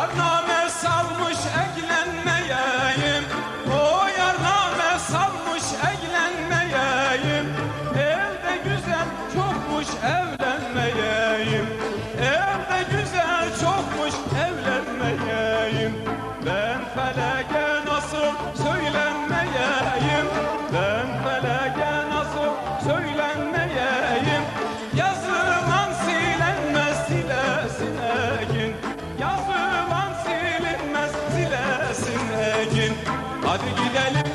Yarname salmış eglenmeyeyim O yarname salmış eglenmeyeyim Elde güzel çokmuş evlenmeyeyim. Elde güzel çokmuş evlenmeyeyim. Ben feleke için. Hadi gidelim.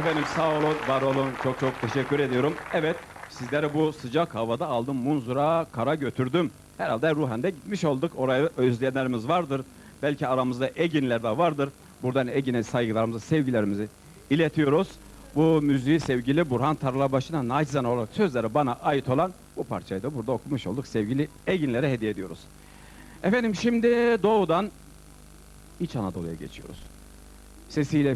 Efendim sağ olun, var olun. Çok çok teşekkür ediyorum. Evet, sizleri bu sıcak havada aldım. Munzura kara götürdüm. Herhalde ruhen de gitmiş olduk. Oraya özleyenlerimiz vardır. Belki aramızda Eginler de vardır. Buradan Egin'e saygılarımızı, sevgilerimizi iletiyoruz. Bu müziği sevgili Burhan Tarlabaşı'na nacizane olarak sözleri bana ait olan bu parçayı da burada okumuş olduk. Sevgili Eginlere hediye ediyoruz. Efendim şimdi doğudan İç Anadolu'ya geçiyoruz. Sesiyle